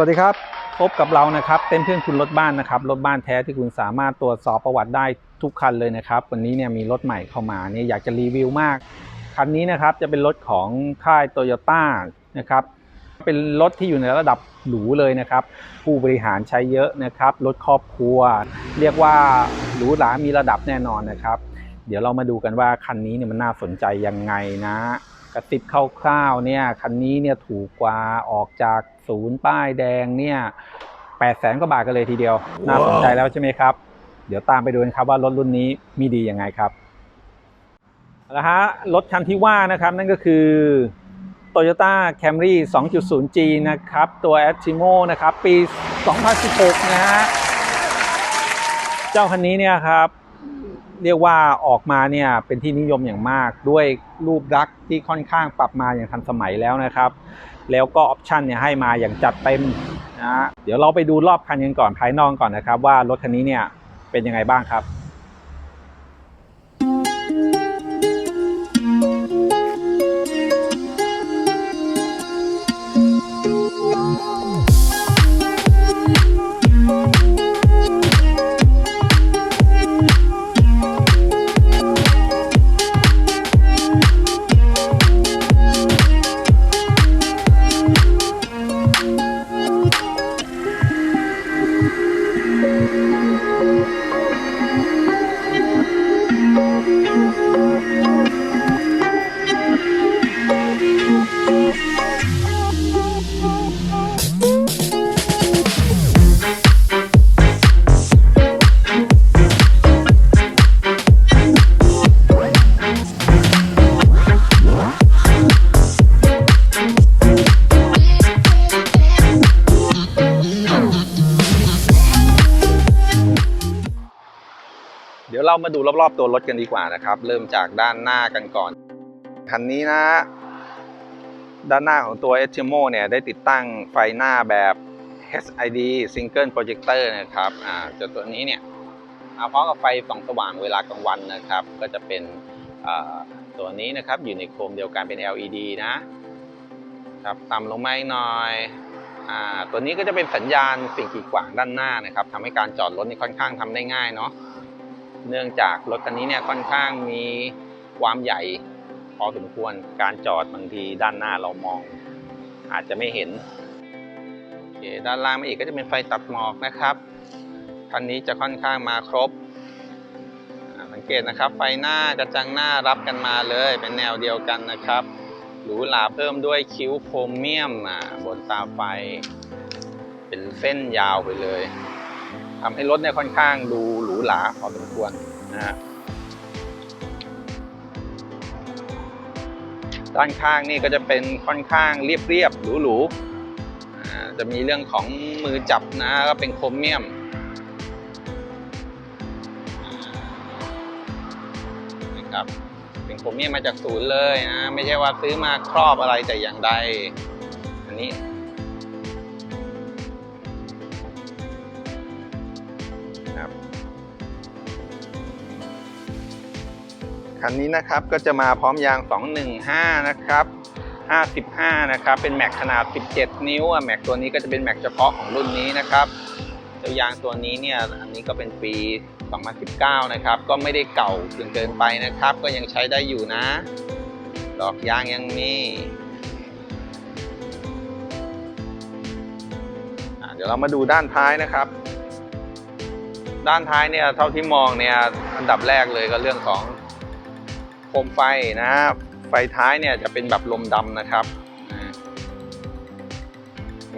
วัสดีครับ พบกับเรานะครับเต้นเพื่อนคุณรถบ้านนะครับรถบ้านแท้ที่คุณสามารถตรวจสอบประวัติได้ทุกคันเลยนะครับ วันนี้เนี่ยมีรถใหม่เข้ามาเนี่ยอยากจะรีวิวมาก คันนี้นะครับจะเป็นรถของค่ายโตโยต้านะครับเป็นรถที่อยู่ในระดับหรูเลยนะครับ ผู้บริหารใช้เยอะนะครับรถครอบครัว เรียกว่าหรูหรามีระดับแน่นอนนะครับ เดี๋ยวเรามาดูกันว่าคันนี้เนี่ยมันน่าสนใจยังไงนะ กระติบคร่าวๆเนี่ยคันนี้เนี่ยถูกกว่าออกจากศูนย์ป้ายแดงเนี่ยแปดแสนกว่าบาทกันเลยทีเดียว น่าสนใจแล้วใช่ไหมครับ เดี๋ยวตามไปดูกันครับว่ารถรุ่นนี้มีดียังไงครับเอาละฮะรถคันที่ว่านะครับนั่นก็คือ Toyota Camry 2.0G นะครับ ตัว a t i m o นะครับ ปี 2016 นะฮะ เจ้าคันนี้เนี่ยครับ เรียกว่าออกมาเนี่ยเป็นที่นิยมอย่างมากด้วยรูปลักษณ์ที่ค่อนข้างปรับมาอย่างทันสมัยแล้วนะครับ แล้วก็ออปชันเนี่ยให้มาอย่างจัดเต็มนะเดี๋ยวเราไปดูรอบคันกันก่อนภายนอกก่อนนะครับ ว่ารถคันนี้เนี่ยเป็นยังไงบ้างครับ เรามาดูรอบๆตัวรถกันดีกว่านะครับ เริ่มจากด้านหน้ากันก่อน คันนี้นะ ด้านหน้าของตัว e t i m o เนี่ยได้ติดตั้งไฟหน้าแบบ HID Single Projector นะครับอ่าจ้าตัวนี้เนี่ยมาพร้อมกับไฟส่องสว่างเวลากลางวันนะครับ ก็จะเป็นอ่าตัวนี้นะครับอยู่ในโคมเดียวกันเป็น LED นะครับต่ำลงมาอีกหน่อยอ่าตัวนี้ก็จะเป็นสัญญาณสิ่งกีดขวางด้านหน้านะครับทำให้การจอดรถนี่ค่อนข้างทำได้ง่ายเนาะ เนื่องจากรถคันนี้เนี่ยค่อนข้างมีความใหญ่พอสมควรการจอดบางทีด้านหน้าเรามอง อาจจะไม่เห็นโอเคด้านล่างมาอีกก็จะเป็นไฟตัดหมอกนะครับคันนี้จะค่อนข้างมาครบสังเกตนะครับไฟหน้ากระจังหน้ารับกันมาเลย เป็นแนวเดียวกันนะครับหรูหราเพิ่มด้วยคิ้วโครเมียมบนตาไฟ เป็นเส้นยาวไปเลย ทำให้รถเนี่ยค่อนข้างดูหรูหราพอสมควรนะฮะด้านข้างนี่ก็จะเป็นค่อนข้างเรียบๆหรูๆจะมีเรื่องของมือจับนะก็เป็นโครเมียมนะครับเป็นโครเมียมมาจากศูนย์เลยนะไม่ใช่ว่าซื้อมาครอบอะไรแต่อย่างใดอันนี้ คันนี้นะครับก็จะมาพร้อมยาง 215 นะครับ 55 นะครับ เป็นแม็กขนาด 17 นิ้วอะแม็กตัวนี้ก็จะเป็นแม็กเฉพาะของรุ่นนี้นะครับเจ้ายางตัวนี้เนี่ยอันนี้ก็เป็นปี 2019 นะครับ ก็ไม่ได้เก่าจนเกินไปนะครับ ก็ยังใช้ได้อยู่นะดอกยางยังมีเดี๋ยวเรามาดูด้านท้ายนะครับ ด้านท้ายเนี่ยเท่าที่มองเนี่ยอันดับแรกเลยก็เรื่องของ โคมไฟนะไฟท้ายเนี่ยจะเป็นแบบลมดำนะครับ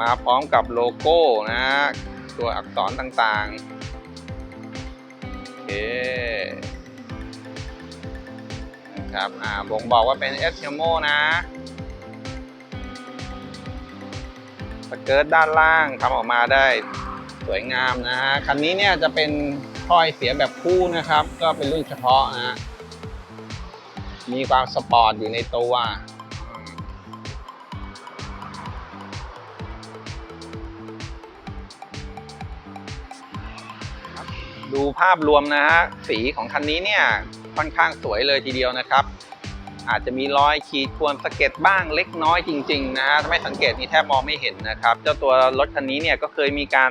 มาพร้อมกับโลโก้นะตัวอักษรต่างๆโอเคนะครับอ่าบ่งบอกว่าเป็น e s เ m o นะสเกิร์ตด้านล่างทำออกมาได้สวยงามนะฮะคันนี้เนี่ยจะเป็นถ้อยเสียแบบคู่นะครับ ก็เป็นรุ่นเฉพาะนะฮะ มีความสปอร์ตอยู่ในตัว ดูภาพรวมนะฮะ สีของคันนี้เนี่ย ค่อนข้างสวยเลยทีเดียวนะครับ อาจจะมีรอยขีดข่วนสะเก็ดบ้างเล็กน้อยจริง ๆ นะฮะถ้าไม่สังเกตนี่แทบมองไม่เห็นนะครับ เจ้าตัวรถคันนี้เนี่ยก็เคยมีการ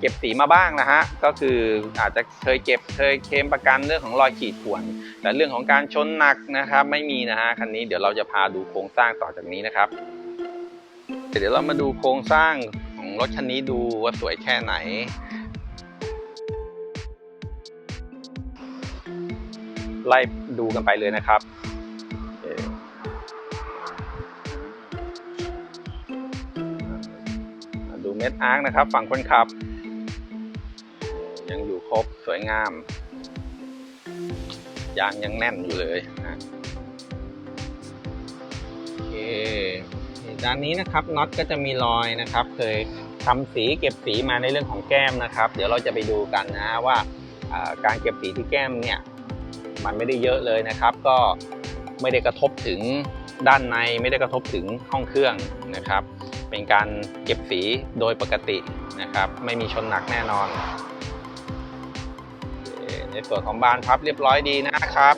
เก็บสีมาบ้างนะฮะก็คืออาจจะเคยเก็บเคยเคลมประกันเรื่องของรอยขีดข่วนแต่เรื่องของการชนหนักนะครับไม่มีนะฮะคันนี้เดี๋ยวเราจะพาดูโครงสร้างต่อจากนี้นะครับ เดี๋ยวเรามาดูโครงสร้างของรถคันนี้ดูว่าสวยแค่ไหนไล่ดูกันไปเลยนะครับดูเม็ดอาร์คนะครับ ฝั่งคนขับ ครบสวยงาม ยางยังแน่นอยู่เลยนะโอเคด้านนี้นะครับน็อตก็จะมีรอยนะครับ เคยทำสีเก็บสีมาในเรื่องของแก้มนะครับ เดี๋ยวเราจะไปดูกันนะว่าการเก็บสีที่แก้มเนี่ยมันไม่ได้เยอะเลยนะครับ ก็ไม่ได้กระทบถึงด้านในไม่ได้กระทบถึงห้องเครื่องนะครับ เป็นการเก็บสีโดยปกตินะครับ ไม่มีชนหนักแน่นอน ในส่วนของบานพับเรียบร้อยดีนะครับ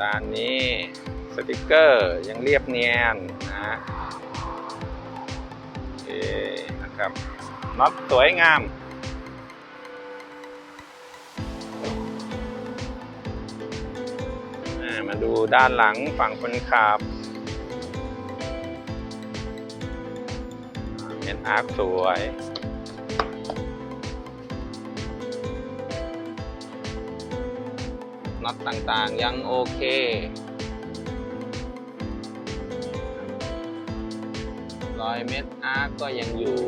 ด้านนี้สติกเกอร์ยังเรียบเนียนนะโอเคนะครับน็อตสวยงามมาดูด้านหลังฝั่งคนขับเห็นอาร์คสวย น็อตต่างๆ ยังโอเค รอยเม็ดอาร์ก็ยังอยู่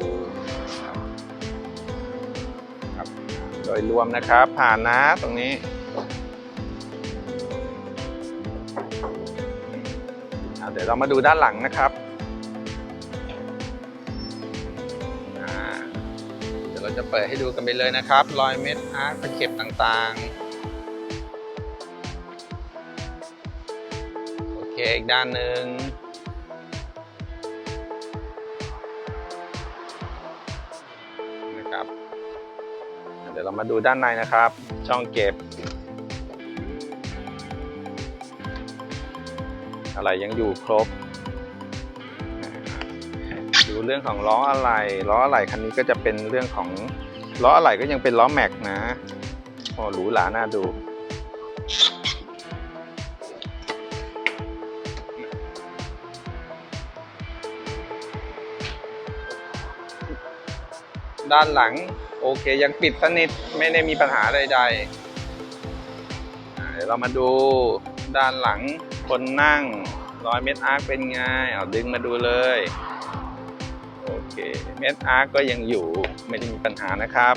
ครับโดยรวมนะครับ ผ่านนะตรงนี้เดี๋ยวเรามาดูด้านหลังนะครับเดี๋ยวเราจะเปิดให้ดูกันไปเลยนะครับ รอยเม็ดอาร์คตะเข็บต่างๆ อีกด้านหนึ่งนะครับ เดี๋ยวเรามาดูด้านในนะครับ ช่องเก็บ อะไรยังอยู่ครบ ดูเรื่องของล้ออะไรล้ออะไรคันนี้ก็จะเป็นเรื่องของล้ออะไรก็ยังเป็นล้อแม็กนะโอ้หรูหราน่าดู ด้านหลัง โอเคยังปิดสนิทไม่ได้มีปัญหาใดๆเดี๋ยวเรามาดูด้านหลังคนนั่งร้อยเมตรอาร์คเป็นไงเอาดึงมาดูเลยโอเคเมตรอาร์คก็ยังอยู่ไม่ได้มีปัญหานะครับ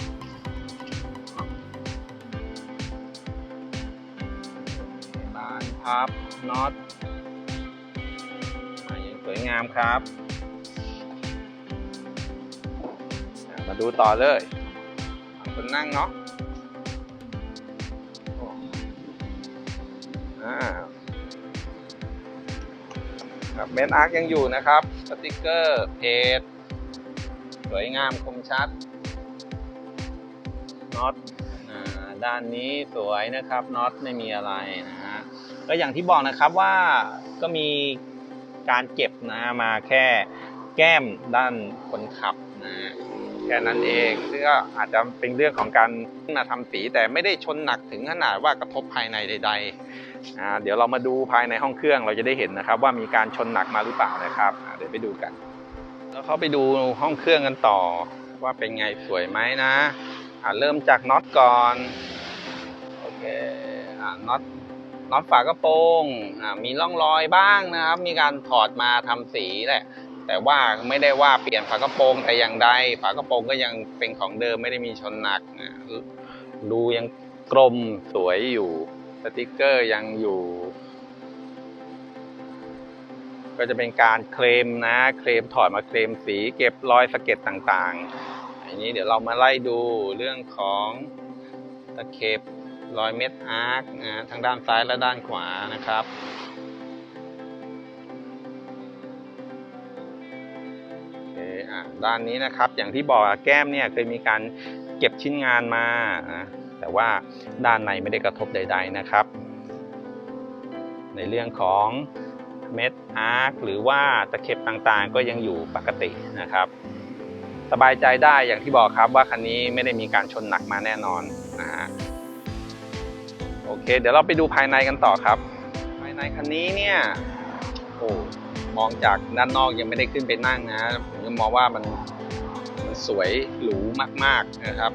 บานพับน็อตอ่ายังสวยงามครับ มาดูต่อเลย คนนั่งเนาะอ่าครับเมนอาร์คยังอยู่นะครับ สติกเกอร์เพจสวยงามคมชัดน็อตด้านนี้สวยนะครับน็อตไม่มีอะไรนะฮะก็อย่างที่บอกนะครับว่าก็มีการเก็บนะมาแค่แก้มด้านคนขับนะ แค่นั้นเองซึ่งก็อาจจะเป็นเรื่องของการมาทำสีแต่ไม่ได้ชนหนักถึงขนาดว่ากระทบภายในใดๆเดี๋ยวเรามาดูภายในห้องเครื่องเราจะได้เห็นนะครับ ว่ามีการชนหนักมาหรือเปล่านะครับเดี๋ยวไปดูกัน แล้วเขาไปดูห้องเครื่องกันต่อ ว่าเป็นไงสวยไหมนะอ่าเริ่มจากน็อตก่อนโอเคอ่าน็อตน็อตฝากระโปรงอ่ามีร่องรอยบ้างนะครับ มีการถอดมาทำสีแหละ แต่ว่าไม่ได้ว่าเปลี่ยนฝากระโปรงแต่อย่างใดฝากระโปรงก็ยังเป็นของเดิมไม่ได้มีชนหนักดูยังกลมสวยอยู่สติกเกอร์ยังอยู่ ก็จะเป็นการเคลมนะ เคลมถอดมาเคลมสีเก็บรอยสะเก็ดต่างๆ อันนี้เดี๋ยวเรามาไล่ดูเรื่องของตะเข็บรอยเม็ดอาร์คนะทั้งด้านซ้ายและด้านขวานะครับ ด้านนี้นะครับ อย่างที่บอกแก้มเนี่ยเคยมีการเก็บชิ้นงานมานะแต่ว่าด้านในไม่ได้กระทบใด ๆนะครับ ในเรื่องของเม็ดอาร์คหรือว่าตะเข็บต่างๆ ก็ยังอยู่ปกตินะครับ สบายใจได้อย่างที่บอกครับว่าคันนี้ไม่ได้มีการชนหนักมาแน่นอนนะฮะโอเค เดี๋ยวเราไปดูภายในกันต่อครับ ภายในคันนี้เนี่ย โอ้มองจากด้านนอกยังไม่ได้ขึ้นไปนั่งนะผมยังมองว่ามันมันสวยหรูมาก ๆนะครับ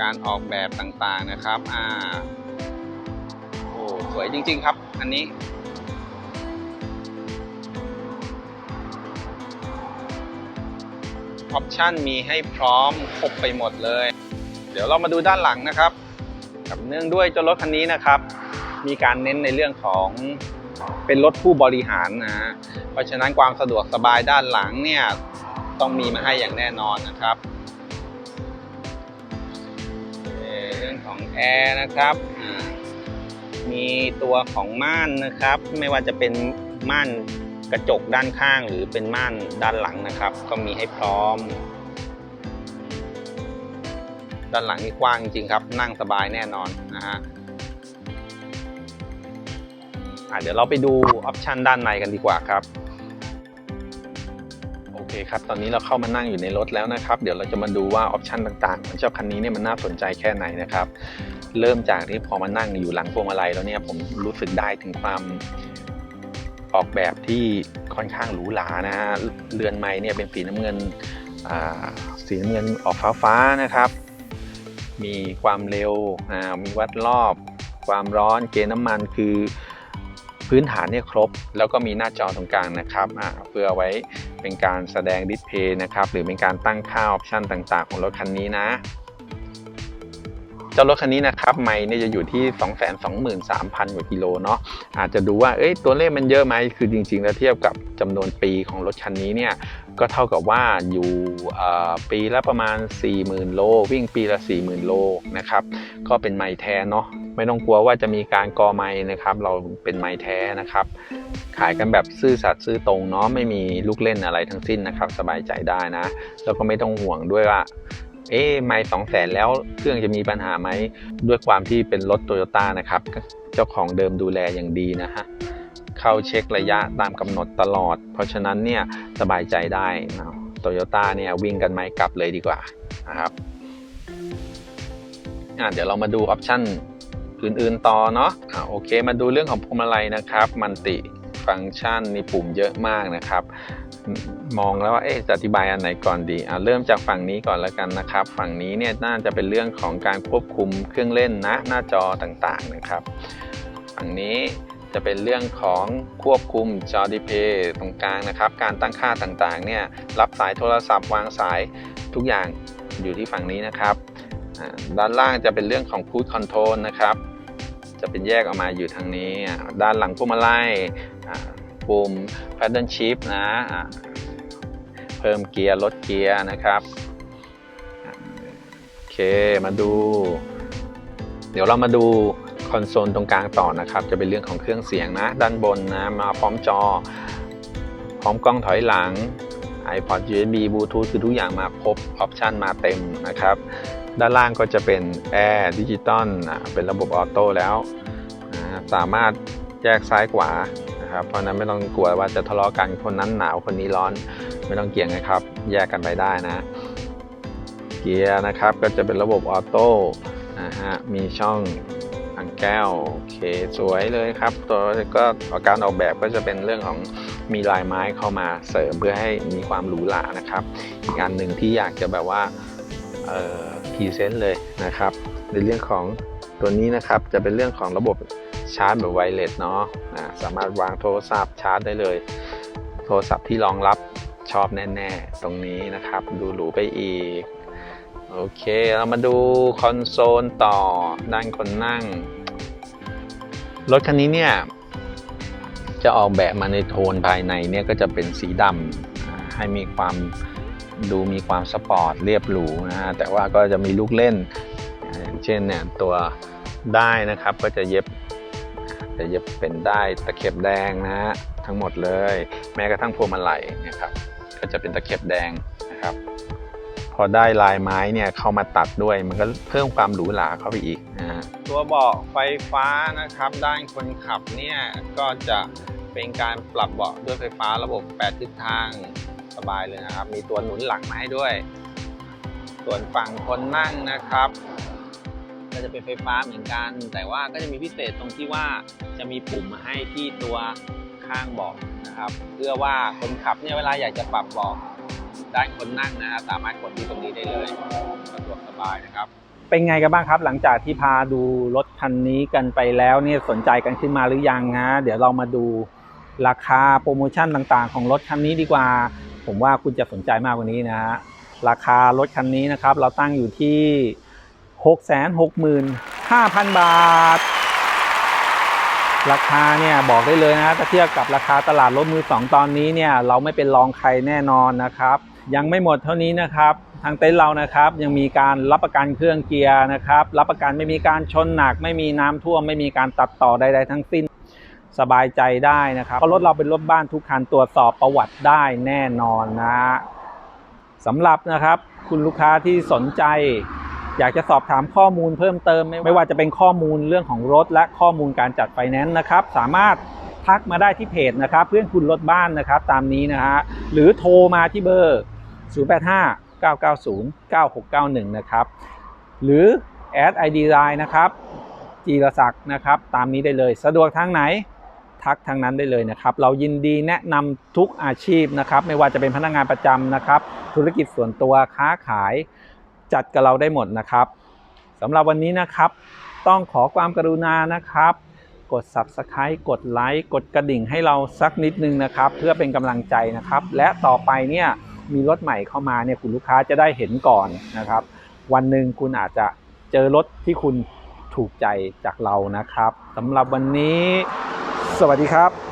การออกแบบต่างๆนะครับอ่าโอ้สวยจริง ๆ ครับ อันนี้ออปชันมีให้พร้อมครบไปหมดเลย เดี๋ยวเรามาดูด้านหลังนะครับ กับเนื่องด้วยเจ้ารถคันนี้นะครับ มีการเน้นในเรื่องของเป็นรถผู้บริหารนะเพราะฉะนั้นความสะดวกสบายด้านหลังเนี่ยต้องมีมาให้อย่างแน่นอนนะครับเรื่องของแอร์นะครับ มีตัวของม่านนะครับ ไม่ว่าจะเป็นม่านกระจกด้านข้างหรือเป็นม่านด้านหลังนะครับ ก็มีให้พร้อม ด้านหลังนี่กว้างจริงครับ นั่งสบายแน่นอนนะฮะ เดี๋ยวเราไปดูออปชันด้านในกันดีกว่าครับโอเคครับตอนนี้เราเข้ามานั่งอยู่ในรถแล้วนะครับ เดี๋ยวเราจะมาดูว่าออปชันต่างๆของเจ้าคันนี้เนี่ยมันน่าสนใจแค่ไหนนะครับ เริ่มจากที่พอมานั่งอยู่หลังพวงมาลัยแล้วเนี่ยผมรู้สึกได้ถึงความออกแบบที่ค่อนข้างหรูหรานะฮะเรือนไม้เนี่ยเป็นสีน้ำเงินสีน้ำเงินออกฟ้าๆนะครับ มีความเร็วมีวัดรอบ ความร้อนเกณฑ์น้ำมันคือ พื้นฐานเนี่ยครบ แล้วก็มีหน้าจอตรงกลางนะครับอ่าเพื่อไว้เป็นการแสดงดิสเพย์นะครับหรือเป็นการตั้งค่าออปชันต่างๆ ของรถคันนี้นะ จ้ารถคันนี้นะครับไมล์เนี่ยจะอยู่ที่ 223,000 กว่ากิโลเนาะอาจจะดูว่าเอ้ยตัวเลขมันเยอะไหมคือจริง ๆ แล้วเทียบกับจำนวนปีของรถคันนี้เนี่ยก็เท่ากับว่าอยู่ปีละประมาณ 40,000 โล วิ่งปีละ 40,000 โลนะครับก็เป็นไมล์แท้เนาะไม่ต้องกลัวว่าจะมีการกอไมล์นะครับ เราเป็นไมล์แท้นะครับ ขายกันแบบซื่อสัตย์ซื่อตรงเนาะไม่มีลูกเล่นอะไรทั้งสิ้นนะครับ สบายใจได้นะ แล้วก็ไม่ต้องห่วงด้วยว่า เอ๊ไม่สองแสนแล้วเครื่องจะมีปัญหาไหม ด้วยความที่เป็นรถโตโยต้านะครับ เจ้าของเดิมดูแลอย่างดีนะฮะเข้าเช็คระยะตามกำหนดตลอด เพราะฉะนั้นเนี่ยสบายใจได้นะโตโยต้าเนี่ยวิ่งกันไม่กลับเลยดีกว่านะครับเดี๋ยวเรามาดูออปชั่นอื่นๆต่อเนาะอะโอเค มาดูเรื่องของพวงมาลัยนะครับ มันติฟังก์ชันมีปุ่มเยอะมากนะครับ มองแล้วว่าเอ๊ะจะอธิบายอันไหนก่อนดีอะเริ่มจากฝั่งนี้ก่อนแล้วกันนะครับ ฝั่งนี้เนี่ยน่าจะเป็นเรื่องของการควบคุมเครื่องเล่นนะหน้าจอต่างๆนะครับ ฝั่งนี้จะเป็นเรื่องของควบคุมจอดิเพย์ตรงกลางนะครับ การตั้งค่าต่างๆเนี่ยรับสายโทรศัพท์วางสายทุกอย่างอยู่ที่ฝั่งนี้นะครับ ด้านล่างจะเป็นเรื่องของ Cruise Control นะครับ จะเป็นแยกออกมาอยู่ทางนี้ ด้านหลังพวงมาลัย ปุ่ม Paddle Shift นะเพิ่มเกียร์ลดเกียร์นะครับโอเคมาดู เดี๋ยวเรามาดูคอนโซลตรงกลางต่อนะครับ จะเป็นเรื่องของเครื่องเสียงนะ ด้านบนนะ มาพร้อมจอ พร้อมกล้องถอยหลัง iPod USB Bluetooth คือทุกอย่างมาครบออปชันมาเต็มนะครับ ด้านล่างก็จะเป็น Air Digital อะเป็นระบบออโต้แล้ว สามารถแยกซ้ายขวา นะครับ เพราะนั้นไม่ต้องกลัวว่าจะทะเลาะกันคนนั้นหนาวคนนี้ร้อน ไม่ต้องเกี่ยงนะครับ แยกกันไปได้นะ เกียร์นะครับก็จะเป็นระบบออโต้นะฮะมีช่องทางแก้วโอเคสวยเลยครับ ตัวก็การออกแบบก็จะเป็นเรื่องของมีลายไม้เข้ามาเสริมเพื่อให้มีความหรูหรานะครับ อีกอันหนึ่งที่อยากจะแบบว่าพรีเซนต์เลยนะครับ ในเรื่องของตัวนี้นะครับจะเป็นเรื่องของระบบ ชาร์จแบบไวเลสเนาะสามารถวางโทรศัพท์ชาร์จได้เลย โทรศัพท์ที่รองรับชอบแน่ๆ ตรงนี้นะครับ ดูหรูไปอีก โอเค เรามาดูคอนโซลต่อด้านคนนั่ง รถคันนี้เนี่ย จะออกแบบมาในโทนภายในเนี่ยก็จะเป็นสีดำให้มีความดูมีความสปอร์ตเรียบหรูนะฮะแต่ว่าก็จะมีลูกเล่น เช่นเนี่ยตัวได้นะครับก็จะเย็บ จะเย็บเป็นได้ตะเข็บแดงนะฮะทั้งหมดเลย แม้กระทั่งพวงมาลัยนะครับก็จะเป็นตะเข็บแดงนะครับ พอได้ลายไม้เนี่ยเข้ามาตัดด้วย มันก็เพิ่มความหรูหราเข้าไปอีกนะฮะตัวเบาะไฟฟ้านะครับ ด้านคนขับเนี่ยก็จะเป็นการปรับเบาะด้วยไฟฟ้าระบบ 8 ทิศทางสบายเลยนะครับ มีตัวหนุนหลังมาให้ด้วย ส่วนฝั่งคนนั่งนะครับ ก็จะเป็นไฟฟ้าเหมือนกัน แต่ว่าก็จะมีพิเศษตรงที่ว่าจะมีปุ่มมาให้ที่ตัวข้างเบาะนะครับ เพื่อว่าคนขับเนี่ยเวลาอยากจะปรับเบาะด้านคนนั่งนะสามารถกดที่ตรงนี้ได้เลยสะดวกสบายนะครับ เป็นไงกันบ้างครับ หลังจากที่พาดูรถคันนี้กันไปแล้วเนี่ยสนใจกันขึ้นมาหรือยังนะเดี๋ยวเรามาดูราคาโปรโมชั่นต่างๆ ของรถคันนี้ดีกว่า ผมว่าคุณจะสนใจมากกว่านี้นะฮะราคารถคันนี้นะครับ เราตั้งอยู่ที่ 665,000 บาท ราคาเนี่ยบอกได้เลยนะถ้าเทียบกับราคาตลาดรถมือสองตอนนี้เนี่ยเราไม่เป็นรองใครแน่นอนนะครับ ยังไม่หมดเท่านี้นะครับ ทางเต็นท์เรานะครับยังมีการรับประกันเครื่องเกียร์นะครับ รับประกันไม่มีการชนหนัก ไม่มีน้ำท่วม ไม่มีการตัดต่อใด ๆ ทั้งสิ้นสบายใจได้นะครับเพราะรถเราเป็นรถบ้านทุกคันตรวจสอบประวัติได้แน่นอนนะสำหรับนะครับคุณลูกค้าที่สนใจ อยากจะสอบถามข้อมูลเพิ่มเติมไม่ไม่ว่าจะเป็นข้อมูลเรื่องของรถ และข้อมูลการจัดไฟแนนซ์นะครับ สามารถทักมาได้ที่เพจนะครับ เพื่อนคุณรถบ้านนะครับ ตามนี้นะฮะหรือโทรมาที่เบอร์ 085 990 9691 นะครับ หรือแอด ID Line นะครับ จีรศักดิ์นะครับ ตามนี้ได้เลย สะดวกทางไหน ทักทางนั้นได้เลยนะครับ เรายินดีแนะนำทุกอาชีพนะครับ ไม่ว่าจะเป็นพนักงานประจำนะครับ ธุรกิจส่วนตัวค้าขาย จัดกับเราได้หมดนะครับสำหรับวันนี้นะครับ ต้องขอความกรุณานะครับ กด Subscribe กดไลค์กดกระดิ่งให้เราสักนิดนึงนะครับ เพื่อเป็นกำลังใจนะครับ และต่อไปเนี่ยมีรถใหม่เข้ามาเนี่ยคุณลูกค้าจะได้เห็นก่อนนะครับ วันหนึ่งคุณอาจจะเจอรถที่คุณถูกใจจากเรานะครับสำหรับวันนี้ สวัสดีครับ